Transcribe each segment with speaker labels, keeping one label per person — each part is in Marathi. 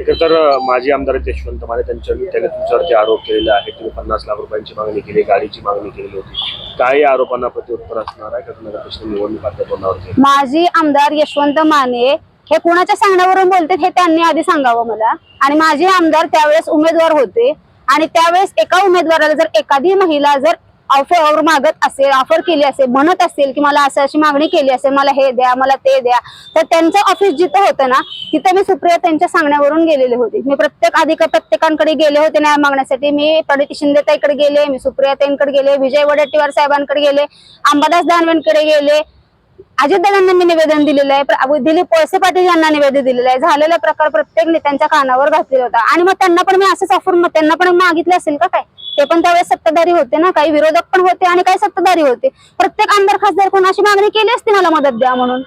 Speaker 1: एक तर माजी आमदार यशवंत माने त्यांच्या त्याने तुमच्यावरती आरोप केलेले आहे तुम्ही पन्नास लाख रुपयांची मागणी केली गाडीची मागणी केलेली होती. काय आरोपांना प्रत्युत्तर असणार आहे का नगर निवडणूक
Speaker 2: माजी आमदार यशवंत माने हे कुणाच्या सांगण्यावरून बोलतात हे त्यांनी आधी सांगावं मला. आणि माझे आमदार त्यावेळेस उमेदवार होते. आणि त्यावेळेस एका उमेदवाराला जर एखादी महिला जर ऑफर मागत असेल ऑफर केली असेल म्हणत असेल की मला असं अशी मागणी केली असेल मला हे द्या मला ते द्या तर त्यांचं ऑफिस जिथं होतं ना तिथं मी सुप्रिया त्यांच्या सांगण्यावरून गेलेले होते. मी प्रत्येक अधिक प्रत्येकांकडे गेले होते न्याय मागण्यासाठी. मी प्रणिती शिंदेताईकडे गेले मी सुप्रिया ताईंकडे गेले विजय वडेट्टीवार साहेबांकडे गेले अंबादास दानवेंकडे गेले. अजितदादांना मी निवेदन दिलेलं आहे दिलीप वळसे पाटील यांना निवेदन दिलेलं आहे. झालेला प्रकार प्रत्येक नेत्यांच्या कानावर घातलेला होता. आणि मग त्यांना पण मी असंच ऑफर मग त्यांना पण मागितले असेल का काय? ते पण त्यावेळेस सत्ताधारी होते ना. काही विरोधक पण होते आणि काही सत्ताधारी होते. प्रत्येक आमदार खासदार कोणाशी मागणी केली असती मला मदत द्या म्हणून?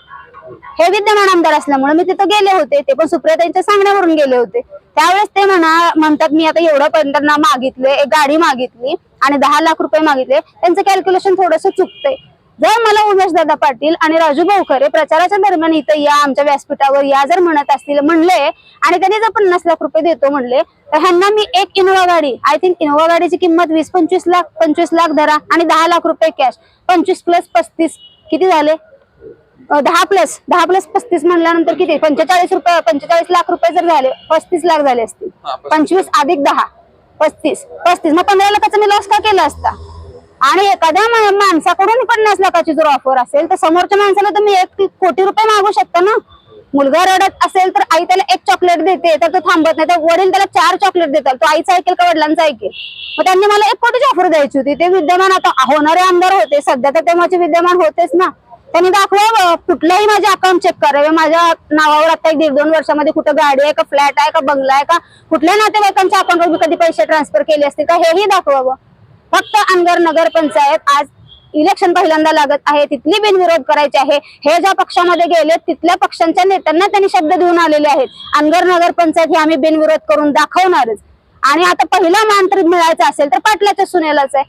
Speaker 2: हे विद्यमान आमदार असल्यामुळे मी तिथं गेले होते. ते पण सुप्रियाताईंच्या सांगण्यावरून गेले होते. त्यावेळेस ते म्हणा म्हणतात मी आता एवढं पण मागितले एक गाडी मागितली आणि दहा लाख रुपये मागितले. त्यांचं कॅल्क्युलेशन थोडस चुकतंय. जर मला उमेश दादा पाटील आणि राजू भाऊखरे प्रचाराच्या दरम्यान इथं या आमच्या व्यासपीठावर या जर म्हणत असतील म्हणले आणि त्यांनी जर पन्नास लाख रुपये देतो म्हणले तर ह्यांना मी एक इनोवा गाडी आय थिंक इनोवा गाडीची किंमत वीस पंचवीस लाख पंचवीस लाख धरा आणि दहा लाख रुपये कॅश पंचवीस प्लस पस्तीस किती झाले? दहा प्लस दहा प्लस पस्तीस म्हणल्यानंतर किती? पंचेचाळीस रुपये पंचेचाळीस लाख रुपये जर झाले पस्तीस लाख झाले असतील. पंचवीस अधिक दहा पस्तीस पस्तीस. मग पंधरा लाखाचा मी लॉस का केला असता? आणि एखाद्या माणसाकडून पन्नास लाखाची जर ऑफर असेल तर समोरच्या माणसाला तुम्ही एक कोटी रुपये मागू शकता ना? मुलगा रडत असेल तर आई त्याला एक चॉकलेट देते तर तो थांबत नाही. तर वडील त्याला चार चॉकलेट देतात. तो आईचं ऐकेल का वडिलांचं ऐकेल? मग त्यांनी मला एक कोटीची ऑफर द्यायची होती. ते विद्यमान आता होणारे आमदार होते. सध्या तर ते माझे विद्यमान होतेच ना. त्यांनी दाखवा कुठलंही माझे अकाउंट चेक करावे. माझ्या नावावर आता एक दीड दोन वर्षामध्ये कुठं गाडी आहे का फ्लॅट आहे का बंगला आहे का? कुठल्या नातेवाईकांच्या अकाउंटवर मी कधी पैसे ट्रान्सफर केले असतील का? हेही दाखवावं. फक्त अनगर नगर पंचायत आज इलेक्शन पहिल्यांदा लागत आहे. तिथली बिनविरोध करायची आहे. हे ज्या पक्षामध्ये गेले तिथल्या पक्षांच्या नेत्यांना त्यांनी शब्द देऊन आलेले आहेत. अनगर नगर पंचायत ही आम्ही बिनविरोध करून दाखवणारच. आणि आता पहिला मान तर मिळायचा असेल तर पाटलाच्या सुनेलाच आहे.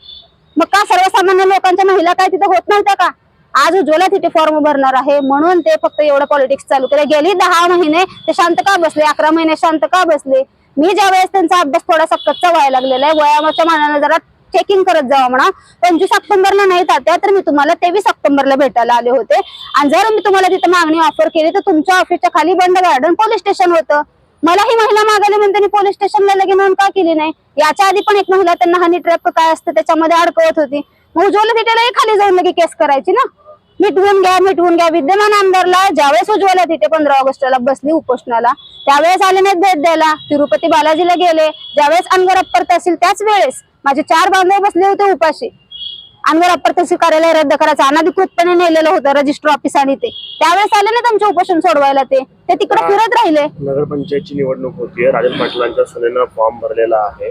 Speaker 2: मग का सर्वसामान्य लोकांच्या महिला काय तिथं होत नव्हत्या का? आज उज्ज्वला तिथे फॉर्म भरणार आहे. म्हणून ते फक्त एवढं पॉलिटिक्स चालू केलं. गेली दहा महिने ते शांत का बसले? अकरा महिने शांत का बसले? मी ज्या वेळेस त्यांचा अभ्यास थोडासा कच्चा व्हायला लागलेला आहे वयाच्या मानाने जरा चेकिंग करत जावं म्हणा. पंचवीस ऑक्टोबरला नाही तात्या तर मी तुम्हाला तेवीस ऑक्टोबरला भेटायला आले होते. आणि जर मी तुम्हाला तिथे मागणी ऑफर केली तर तुमच्या ऑफिसच्या खाली बंड गार्डन पोलीस स्टेशन होतं. मला ही महिला मागायला म्हणते पोलीस स्टेशनला लगे म्हणून का केली नाही? याच्या आधी पण एक महिला त्यांना हानी ट्रॅप काय असतं त्याच्यामध्ये अडकवत होती. मग उज्ज्वला तिथेलाही खाली जाऊन लगे केस करायची ना. मिटवून घ्या मिटवून घ्या. विद्यमान आमदारला ज्यावेळेस उज्ज्वला तिथे पंधरा ऑगस्टला बसली उपोषणाला त्यावेळेस आले नाहीत भेट द्यायला. तिरुपती बालाजीला गेले. ज्यावेळेस अनगर अप्पर तहसील त्याच वेळेस माझे चार बांधव बसले होते उपाशी. अनवर अप्पर तहसील कार्यालय रद्द करायचं. अनाधिकृतपणे नेलेलं होतं रजिस्टर ऑफिस आणि ते. त्यावेळेस आले ना तुमचे उपोषण सोडवायला ते? ते तिकडे फिरत राहिले.
Speaker 1: नगरपंचायतची निवडणूक होतीये राजन पाटलांच्या सुनेनं फॉर्म भरलेला आहे.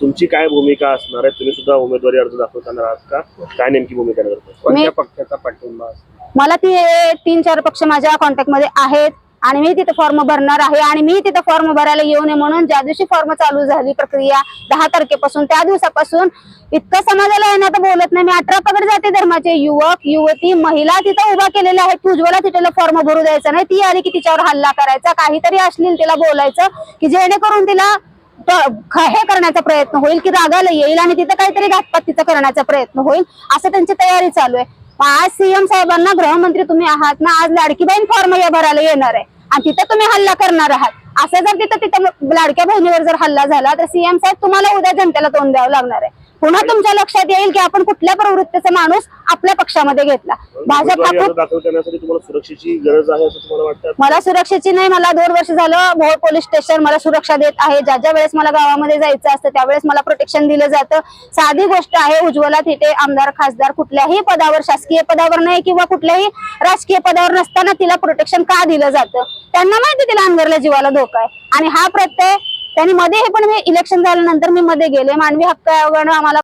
Speaker 1: तुमची काय भूमिका असणार आहे? तुम्ही सुद्धा उमेदवारी अर्ज दाखवताना आहात का? काय नेमकी भूमिका नगर पक्षाचा पाठिंबा
Speaker 2: मला ती तीन चार पक्ष माझ्या कॉन्टॅक्टमध्ये आहेत. आणि मी तिथे फॉर्म भरणार आहे आणि मी तिथे फॉर्म भरायला येऊ नये म्हणून ज्या दिवशी फॉर्म चालू झाली प्रक्रिया दहा तारखेपासून त्या दिवसापासून इतकं समाजाला येणं तर बोलत नाही. मी अठरा पगड जाते धर्माचे. युवक युवती महिला तिथं उभा केलेल्या आहेत. उज्ज्वला तिथेला फॉर्म भरू द्यायचा नाही. ती आली की तिच्यावर हल्ला करायचा. काहीतरी अश्लील तिला बोलायचं की जेणेकरून तिला हे करण्याचा प्रयत्न होईल की रागाला येईल आणि तिथं काहीतरी घातपात तिथं करण्याचा प्रयत्न होईल. असं त्यांची तयारी चालू आहे. आज सीएम साहेबांना गृहमंत्री तुम्ही आहात ना आज लाडकीबाईन फॉर्म या भरायला येणार आहे. आणि तिथं तुम्ही हल्ला करणार आहात. असं जर तिथं तिथं लाडक्या बहिणीवर जर हल्ला झाला तर सीएम साहेब तुम्हाला उद्या जनतेला तोंड द्यावं लागणार आहे. पुन्हा तुमच्या लक्षात येईल की आपण कुठल्या प्रवृत्तीचा माणूस आपल्या पक्षामध्ये घेतला. भाजप
Speaker 1: सुरक्षेची गरज आहे असं तुम्हाला वाटतं?
Speaker 2: मला सुरक्षेची नाही मला दोन वर्ष झालं भोर पोलीस स्टेशन मला सुरक्षा देत आहे. ज्या ज्या वेळेस मला गावामध्ये जायचं असतं त्यावेळेस मला प्रोटेक्शन दिलं जातं. साधी गोष्ट आहे उज्ज्वला थिटे आमदार खासदार कुठल्याही पदावर शासकीय पदावर नाही किंवा कुठल्याही राजकीय पदावर नसताना तिला प्रोटेक्शन का दिलं जातं? त्यांना माहिती तिला अंगरल्या जीवाला धोका आहे. आणि हा प्रत्यय त्यांनी मध्ये हे पण मी इलेक्शन झाल्यानंतर मी मध्ये गेले. मानवी हक्क आयोगानं आम्हाला